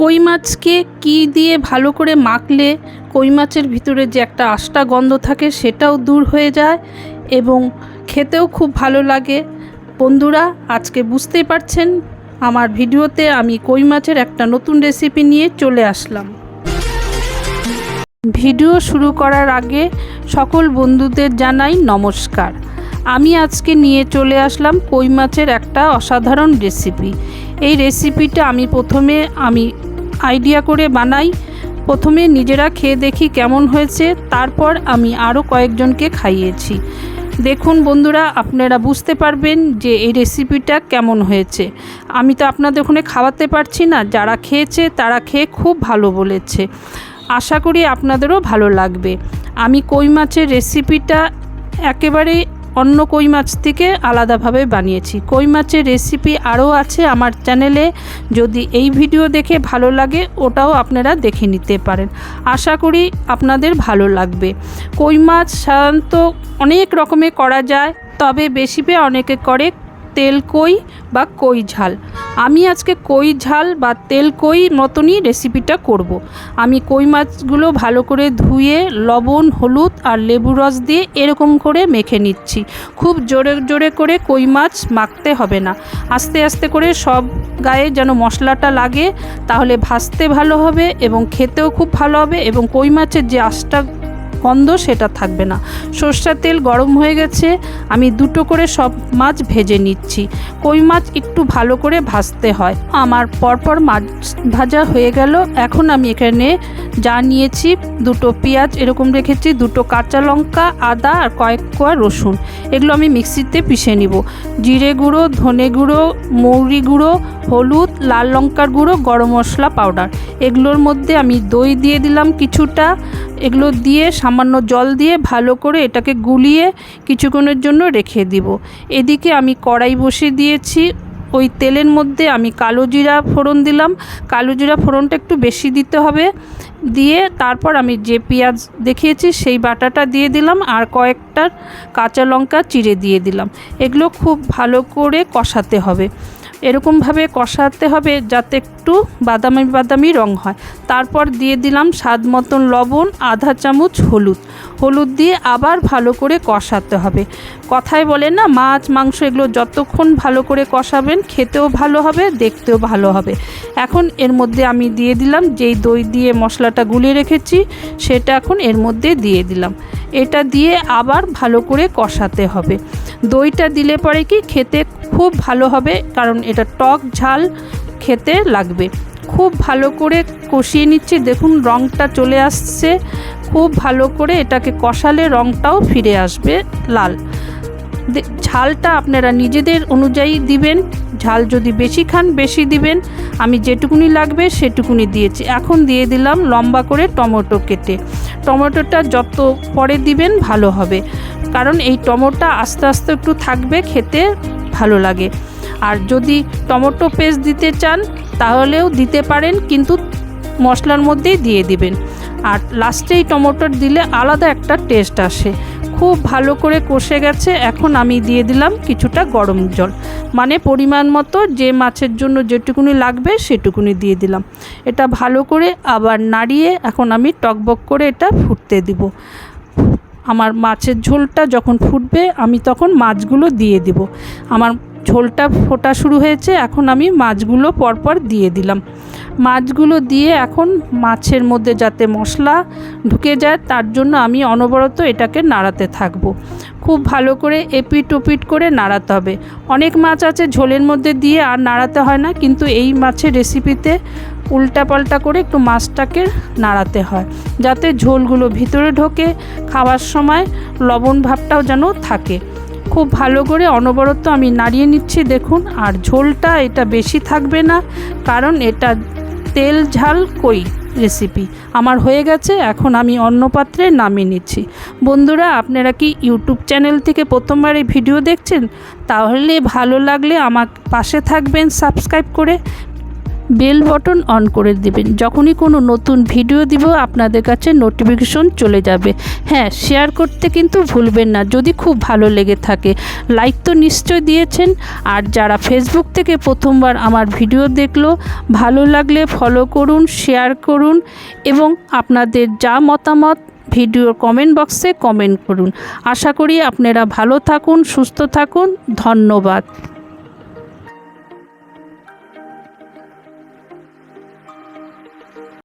কই মাছকে কী দিয়ে ভালো করে মাখলে কই মাছের ভিতরে যে একটা আষ্টা গন্ধ থাকে সেটাও দূর হয়ে যায় এবং খেতেও খুব ভালো লাগে। বন্ধুরা, আজকে বুঝতেই পারছেন আমার ভিডিওতে আমি কই মাছের একটা নতুন রেসিপি নিয়ে চলে আসলাম। ভিডিও শুরু করার আগে সকল বন্ধুদের জানাই নমস্কার। আমি আজকে নিয়ে চলে আসলাম কই মাছের একটা অসাধারণ রেসিপি এই রেসিপিটা আমি প্রথমে আমি আইডিয়া করে বানাই। প্রথমে নিজেরা খেয়ে দেখি কেমন হয়েছে, তারপর আমি আরও কয়েকজনকে খাইয়েছি। দেখুন বন্ধুরা, আপনারা বুঝতে পারবেন যে এই রেসিপিটা কেমন হয়েছে। আমি তো আপনাদের ওখানে খাওয়াতে পারছি না, যারা খেয়েছে তারা খেয়ে খুব ভালো বলেছে। আশা করি আপনাদেরও ভালো লাগবে। আমি কই মাছের রেসিপিটা একেবারে অন্য কই মাছ থেকে আলাদাভাবে বানিয়েছি। কই মাছের রেসিপি আরও আছে আমার চ্যানেলে। যদি এই ভিডিও দেখে ভালো লাগে, ওটাও আপনারা দেখে নিতে পারেন। আশা করি আপনাদের ভালো লাগবে। কই মাছ সাধারণত অনেক রকমে করা যায়, তবে বেশি পেয়ে অনেকে করে তেল কই বা কই ঝাল? আমি আজকে কই ঝাল বা তেল কই মতনই রেসিপিটা করব। আমি কই মাছগুলো ভালো করে ধুয়ে লবণ, হলুদ আর লেবু রস দিয়ে এরকম করে মেখে নিচ্ছি। খুব জোরে জোরে করে কই মাছ মাখতে হবে না। আস্তে আস্তে করে সব গায়ে যেন মশলাটা লাগে, তাহলে ভাজতে ভালো হবে এবং খেতেও খুব ভালো হবে এবং কই মাছের যে আঁশটা গন্ধ সেটা থাকবে না। সর্ষার তেল গরম হয়ে গেছে, আমি দুটো করে সব মাছ ভেজে নিচ্ছি। কই মাছ একটু ভালো করে ভাজতে হয়। আমার পরপর মাছ ভাজা হয়ে গেল। এখন আমি এখানে যা নিয়েছি, দুটো পেঁয়াজ এরকম রেখেছি, দুটো কাঁচা লঙ্কা, আদা আর কয়েক কোয়া রসুন। এগুলো আমি মিক্সিতে পিষে নিব। জিরে গুঁড়ো, ধনে গুঁড়ো, মৌরি গুঁড়ো, হলুদ, লাল লঙ্কার গুঁড়ো, গরম মশলা পাউডার। এগুলোর মধ্যে আমি দই দিয়ে দিলাম কিছুটা। এগুলো দিয়ে সামান্য জল দিয়ে ভালো করে এটাকে গুলিয়ে কিছুক্ষণের জন্য রেখে দিব। এদিকে আমি কড়াই বসিয়ে দিয়েছি। ওই তেলের মধ্যে আমি কালো জিরা ফোড়ন দিলাম। কালো জিরা ফোড়নটা একটু বেশি দিতে হবে। দিয়ে তারপর আমি যে পেঁয়াজ দেখিয়েছি সেই বাটাটা দিয়ে দিলাম আর কয়েকটা কাঁচা লঙ্কা চিড়ে দিয়ে দিলাম। এগুলো খুব ভালো করে কষাতে হবে। এরকমভাবে কষাতে হবে যাতে একটু বাদামি বাদামি রং হয়। তারপর দিয়ে দিলাম স্বাদ মতন লবণ, আধা চামচ হলুদ। হলুদ দিয়ে আবার ভালো করে কষাতে হবে। কথায় বলে না, মাছ, মাংস এগুলো যতক্ষণ ভালো করে কষাবেন খেতেও ভালো হবে, দেখতেও ভালো হবে। এখন এর মধ্যে আমি দিয়ে দিলাম যেই দই দিয়ে মশলাটা গুলিয়ে রেখেছি, সেটা এখন এর মধ্যে দিয়ে দিলাম। এটা দিয়ে আবার ভালো করে কষাতে হবে। দইটা দিলে পরে কি খেতে খুব ভালো হবে, কারণ এটা টক ঝাল খেতে লাগবে। খুব ভালো করে কষিয়ে নিচ্ছি, দেখুন রঙটা চলে আসছে। খুব ভালো করে এটাকে কষালে রঙটাও ফিরে আসবে লাল। ঝালটা আপনারা নিজেদের অনুযায়ী দিবেন, ঝাল যদি বেশি খান বেশি দিবেন। আমি যেটুকুনি লাগবে সেটুকুনি দিয়েছি। এখন দিয়ে দিলাম লম্বা করে টমেটো কেটে। টমেটোটা যত পরে দিবেন ভালো হবে, কারণ এই টমেটোটা আস্তে আস্তে একটু থাকবে খেতে। ভালো লাগে। আর যদি টমেটো পেস্ট দিতে চান, তাহলেও দিতে পারেন, কিন্তু মশলার মধ্যেই দিয়ে দিবেন। আর লাস্টে এই টমেটোর দিলে আলাদা একটা টেস্ট আসে। খুব ভালো করে কষে গেছে, এখন আমি দিয়ে দিলাম কিছুটা গরম জল। মানে পরিমাণ মতো যে মাছের জন্য যেটুকুনি লাগবে, সেটুকুনি দিয়ে দিলাম। এটা ভালো করে আবার নাড়িয়ে এখন আমি টকবক করে এটা ফুটতে দিব। আমার মাছের ঝোলটা যখন ফুটবে, আমি তখন মাছগুলো দিয়ে দিব। আমার ঝোলটা ফোটা শুরু হয়েছে, এখন আমি মাছগুলো পরপর দিয়ে দিলাম। মাছগুলো দিয়ে এখন মাছের মধ্যে যাতে মশলা ঢুকে যায়, তার জন্য আমি অনবরত এটাকে নাড়াতে থাকব। খুব ভালো করে এপিট ওপিট করে নাড়াতে হবে। অনেক মাছ আছে ঝোলের মধ্যে দিয়ে আর নাড়াতে হয় না, কিন্তু এই মাছের রেসিপিতে উল্টা পাল্টা করে একটু মাছটাকে নাড়াতে হয়। যাতে ঝোলগুলো ভিতরে ঢোকে, খাওয়ার সময় লবণ ভাবটাও যেন থাকে। খুব ভালো করে অনবরত আমি নাড়িয়ে নিচ্ছি, দেখুন, আর ঝোলটা এটা বেশি থাকবে না, কারণ এটা তেল ঝাল কই রেসিপি আমার হয়ে গেছে, এখন আমি অন্য পাত্রে নামিয়ে নিচ্ছি। বন্ধুরা, আপনারা কি ইউটিউব চ্যানেল থেকে প্রথমবার এই ভিডিও দেখছেন? তাহলে ভালো লাগলে আমার পাশে থাকবেন, সাবস্ক্রাইব করে বেল বটন অন করে দেবেন। যখনই কোনো নতুন ভিডিও দিব, আপনাদের কাছে নোটিফিকেশন চলে যাবে। হ্যাঁ শেয়ার করতে কিন্তু ভুলবেন না, যদি খুব ভালো লেগে থাকে। লাইক তো নিশ্চয় দিয়েছেন। আর যারা ফেসবুক থেকে প্রথমবার আমার ভিডিও দেখল, ভালো লাগলে ফলো করুন শেয়ার করুন এবং আপনাদের যা মতামত ভিডিওর কমেন্ট বক্সে কমেন্ট করুন। আশা করি আপনারা ভালো থাকুন, সুস্থ থাকুন। ধন্যবাদ।